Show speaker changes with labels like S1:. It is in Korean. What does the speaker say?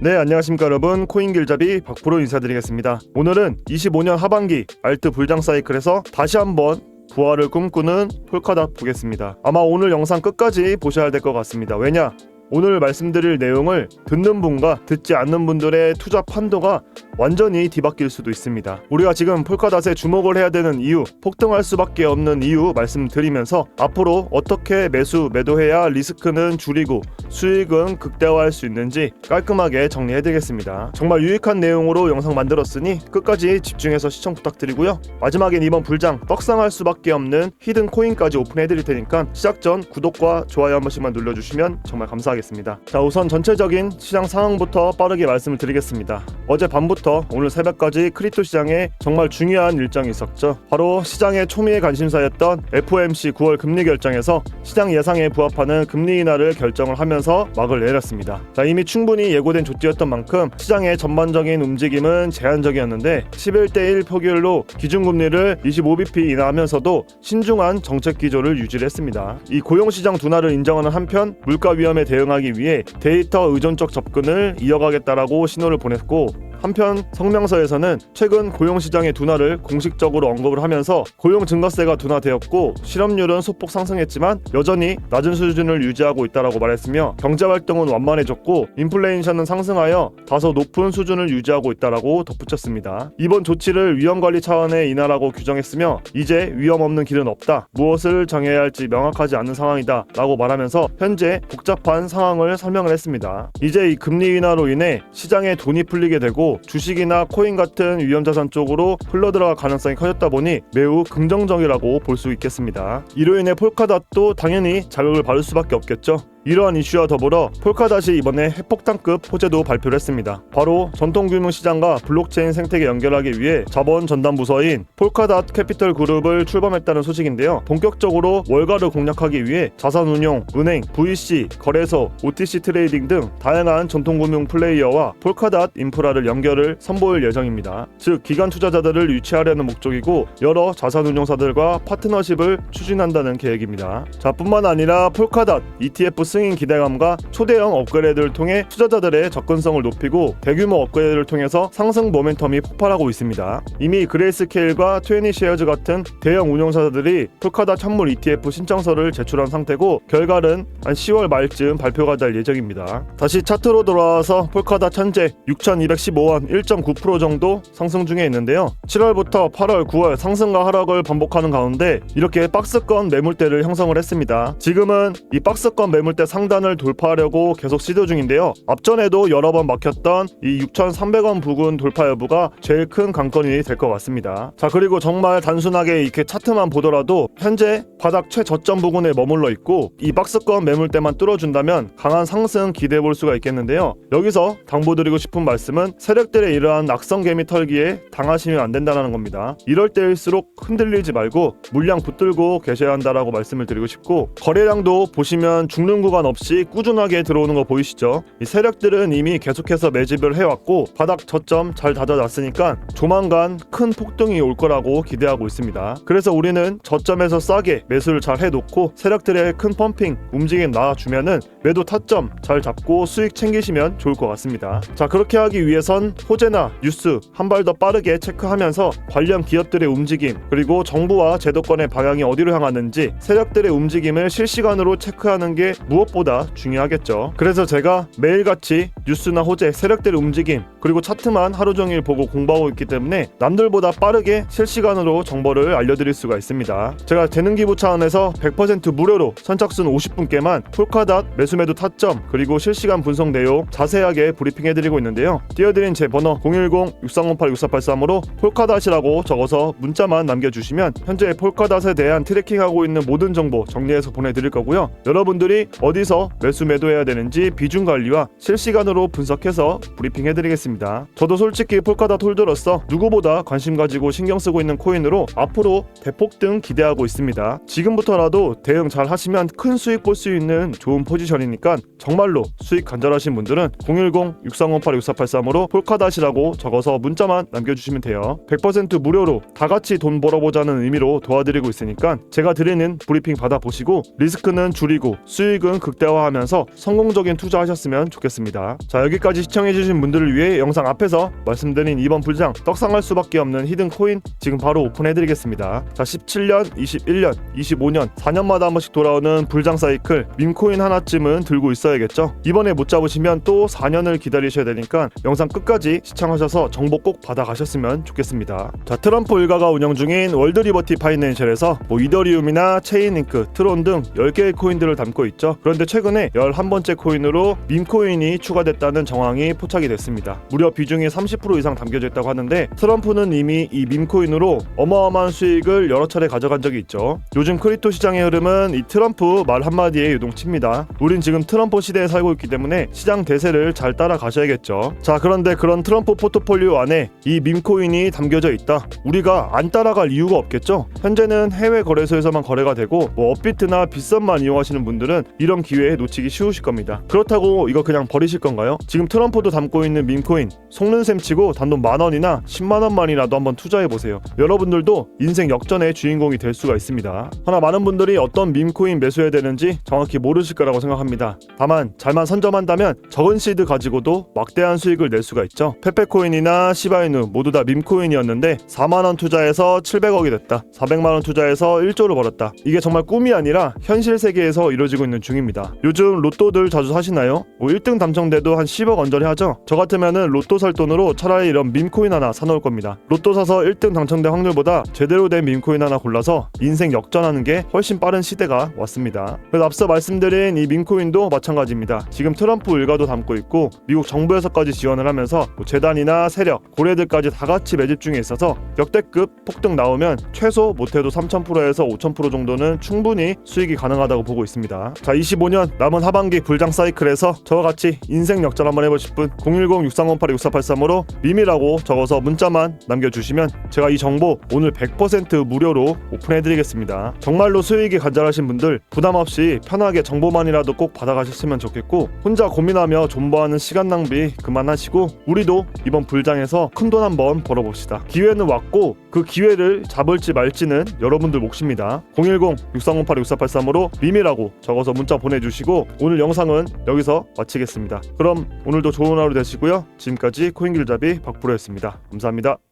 S1: 네, 안녕하십니까 여러분. 코인 길잡이 박프로 인사드리겠습니다. 오늘은 25년 하반기 알트 불장 사이클에서 다시 한번 부활을 꿈꾸는 폴카닷 보겠습니다. 아마 오늘 영상 끝까지 보셔야 될 것 같습니다. 왜냐? 오늘 말씀드릴 내용을 듣는 분과 듣지 않는 분들의 투자 판도가 완전히 뒤바뀔 수도 있습니다. 우리가 지금 폴카닷에 주목을 해야 되는 이유, 폭등할 수밖에 없는 이유 말씀드리면서 앞으로 어떻게 매수, 매도해야 리스크는 줄이고 수익은 극대화할 수 있는지 깔끔하게 정리해드리겠습니다. 정말 유익한 내용으로 영상 만들었으니 끝까지 집중해서 시청 부탁드리고요. 마지막엔 이번 불장 떡상할 수밖에 없는 히든 코인까지 오픈해드릴 테니까 시작 전 구독과 좋아요 한 번씩만 눌러주시면 정말 감사하겠습니다. 자 우선 전체적인 시장 상황부터 빠르게 말씀을 드리겠습니다. 어제 밤부터 오늘 새벽까지 크립토 시장에 정말 중요한 일정이 있었죠. 바로 시장의 초미의 관심사였던 FOMC 9월 금리 결정에서 시장 예상에 부합하는 금리 인하를 결정을 하면서 막을 내렸습니다. 자, 이미 충분히 예고된 조치였던 만큼 시장의 전반적인 움직임은 제한적이었는데 11대 1 표결로 기준금리를 25bp 인하하면서도 신중한 정책 기조를 유지를 했습니다. 이 고용 시장 둔화를 인정하는 한편 물가 위험에 대응 하기 위해 데이터 의존적 접근을 이어가겠다라고 신호를 보냈고 한편 성명서에서는 최근 고용 시장의 둔화를 공식적으로 언급을 하면서 고용 증가세가 둔화되었고 실업률은 소폭 상승했지만 여전히 낮은 수준을 유지하고 있다라고 말했으며 경제 활동은 완만해졌고 인플레이션은 상승하여 다소 높은 수준을 유지하고 있다라고 덧붙였습니다. 이번 조치를 위험 관리 차원의 인하라고 규정했으며 이제 위험 없는 길은 없다. 무엇을 정해야 할지 명확하지 않은 상황이다 라고 말하면서 현재 복잡한 상황을 설명을 했습니다. 이제 이 금리 인하로 인해 시장에 돈이 풀리게 되고 주식이나 코인 같은 위험 자산 쪽으로 흘러들어갈 가능성이 커졌다 보니 매우 긍정적이라고 볼 수 있겠습니다. 이로 인해 폴카닷도 당연히 자극을 받을 수밖에 없겠죠. 이러한 이슈와 더불어 폴카닷이 이번에 핵폭탄급 호재도 발표를 했습니다. 바로 전통 금융 시장과 블록체인 생태계 연결하기 위해 자본 전담 부서인 폴카닷 캐피털 그룹을 출범했다는 소식인데요. 본격적으로 월가를 공략하기 위해 자산운용, 은행, VC, 거래소, OTC 트레이딩 등 다양한 전통 금융 플레이어와 폴카닷 인프라를 연결을 선보일 예정입니다. 즉 기관 투자자들을 유치하려는 목적이고 여러 자산운용사들과 파트너십을 추진한다는 계획입니다. 자 뿐만 아니라 폴카닷 ETF 승인 기대감과 초대형 업그레이드를 통해 투자자들의 접근성을 높이고 대규모 업그레이드를 통해서 상승 모멘텀이 폭발하고 있습니다. 이미 그레이스케일과 트웨니쉐어즈 같은 대형 운용사들이 폴카닷 천물 ETF 신청서를 제출한 상태고 결과는 한 10월 말쯤 발표가 될 예정입니다. 다시 차트로 돌아와서 폴카닷 현재 6,215원 1.9% 정도 상승 중에 있는데요. 7월부터 8월, 9월 상승과 하락을 반복하는 가운데 이렇게 박스권 매물대를 형성을 했습니다. 지금은 이 박스권 매물대 상단을 돌파하려고 계속 시도 중인데요. 앞전에도 여러 번 막혔던 이 6,300원 부근 돌파 여부가 제일 큰 관건이 될 것 같습니다. 자 그리고 정말 단순하게 이렇게 차트만 보더라도 현재 바닥 최저점 부근에 머물러 있고 이 박스권 매물대만 뚫어준다면 강한 상승 기대해 볼 수가 있겠는데요. 여기서 당부드리고 싶은 말씀은 세력들의 이러한 낙성 개미 털기에 당하시면 안 된다는 겁니다. 이럴 때일수록 흔들리지 말고 물량 붙들고 계셔야 한다라고 말씀을 드리고 싶고 거래량도 보시면 죽는 구간 없이 꾸준하게 들어오는 거 보이시죠? 이 세력들은 이미 계속해서 매집을 해왔고 바닥 저점 잘 다져놨으니까 조만간 큰 폭등이 올 거라고 기대하고 있습니다. 그래서 우리는 저점에서 싸게 매수를 잘 해놓고 세력들의 큰 펌핑 움직임 나와주면은 매도 타점 잘 잡고 수익 챙기시면 좋을 것 같습니다. 자 그렇게 하기 위해선 호재나 뉴스 한 발 더 빠르게 체크하면서 관련 기업들의 움직임 그리고 정부와 제도권의 방향이 어디로 향하는지 세력들의 움직임을 실시간으로 체크하는 게 무엇보다 중요하겠죠. 그래서 제가 매일같이 뉴스나 호재, 세력들의 움직임 그리고 차트만 하루 종일 보고 공부하고 있기 때문에 남들보다 빠르게 실시간으로 정보를 알려드릴 수가 있습니다. 제가 재능기부 차원에서 100% 무료로 선착순 50분께만 폴카닷 매수매도 타점 그리고 실시간 분석 내용 자세하게 브리핑해드리고 있는데요. 띄워드린 제 번호 010-6308-6483으로 폴카닷이라고 적어서 문자만 남겨주시면 현재 폴카닷에 대한 트래킹하고 있는 모든 정보 정리해서 보내드릴 거고요. 여러분들이 어디서 매수 매도해야 되는지 비중 관리와 실시간으로 분석해서 브리핑 해드리겠습니다. 저도 솔직히 폴카닷 홀더로서 누구보다 관심 가지고 신경 쓰고 있는 코인으로 앞으로 대폭 등 기대하고 있습니다. 지금부터라도 대응 잘 하시면 큰 수익 볼 수 있는 좋은 포지션이니까 정말로 수익 간절하신 분들은 010-6358-6483으로 폴카닷이라고 적어서 문자만 남겨주시면 돼요. 100% 무료로 다 같이 돈 벌어보자는 의미로 도와드리고 있으니까 제가 드리는 브리핑 받아보시고 리스크는 줄이고 수익은 수익은 극대화하면서 성공적인 투자하셨으면 좋겠습니다. 자 여기까지 시청해주신 분들을 위해 영상 앞에서 말씀드린 이번 불장 떡상할 수밖에 없는 히든 코인 지금 바로 오픈해드리겠습니다. 자 17년, 21년, 25년 4년마다 한 번씩 돌아오는 불장 사이클 밈코인 하나쯤은 들고 있어야겠죠. 이번에 못 잡으시면 또 4년을 기다리셔야 되니까 영상 끝까지 시청하셔서 정보 꼭 받아가셨으면 좋겠습니다. 자 트럼프 일가가 운영 중인 월드 리버티 파이낸셜에서 뭐 이더리움이나 체인링크, 트론 등 10개의 코인들을 담고 있죠. 그런데 최근에 11번째 코인으로 밈코인이 추가됐다는 정황이 포착이 됐습니다. 무려 비중이 30% 이상 담겨져 있다고 하는데 트럼프는 이미 이 밈코인으로 어마어마한 수익을 여러 차례 가져간 적이 있죠. 요즘 크립토 시장의 흐름은 이 트럼프 말 한마디에 유동칩니다. 우린 지금 트럼프 시대에 살고 있기 때문에 시장 대세를 잘 따라가셔야겠죠. 자, 그런데 그런 트럼프 포트폴리오 안에 이 밈코인이 담겨져 있다. 우리가 안 따라갈 이유가 없겠죠. 현재는 해외 거래소에서만 거래가 되고 뭐 업비트나 빗썸만 이용하시는 분들은 이런 기회에 놓치기 쉬우실 겁니다. 그렇다고 이거 그냥 버리실 건가요? 지금 트럼프도 담고 있는 밈코인 속는 셈 치고 단돈 만 원이나 10만 원만이라도 한번 투자해 보세요. 여러분들도 인생 역전의 주인공이 될 수가 있습니다. 하나 많은 분들이 어떤 밈코인 매수해야 되는지 정확히 모르실 거라고 생각합니다. 다만 잘만 선점한다면 적은 시드 가지고도 막대한 수익을 낼 수가 있죠. 페페코인이나 시바이누 모두 다 밈코인이었는데 4만 원 투자해서 700억이 됐다. 400만 원 투자해서 1조를 벌었다. 이게 정말 꿈이 아니라 현실 세계에서 이루어지고 있는 중입니다. 요즘 로또들 자주 사시나요? 뭐 1등 당첨돼도 한 10억 언저리 하죠. 저 같으면은 로또 살 돈으로 차라리 이런 밈코인 하나 사놓을 겁니다. 로또 사서 1등 당첨될 확률보다 제대로 된 밈코인 하나 골라서 인생 역전하는 게 훨씬 빠른 시대가 왔습니다. 그래서 앞서 말씀드린 이 밈코인도 마찬가지입니다. 지금 트럼프 일가도 담고 있고 미국 정부에서까지 지원을 하면서 뭐 재단이나 세력, 고래들까지 다 같이 매집 중에 있어서 역대급 폭등 나오면 최소 못해도 3,000%에서 5,000% 정도는 충분히 수익이 가능하다고 보고 있습니다. 자, 25년 남은 하반기 불장 사이클에서 저와 같이 인생 역전 한번 해보실 분 010-6308-6483으로 미미라고 적어서 문자만 남겨주시면 제가 이 정보 오늘 100% 무료로 오픈해드리겠습니다. 정말로 수익이 간절하신 분들 부담 없이 편하게 정보만이라도 꼭 받아가셨으면 좋겠고 혼자 고민하며 존버하는 시간 낭비 그만하시고 우리도 이번 불장에서 큰 돈 한번 벌어봅시다. 기회는 왔고 그 기회를 잡을지 말지는 여러분들 몫입니다. 010-6308-6483으로 미미라고 적어서 문자 보내주시고 오늘 영상은 여기서 마치겠습니다. 그럼 오늘도 좋은 하루 되시고요. 지금까지 코인길잡이 박프로였습니다. 감사합니다.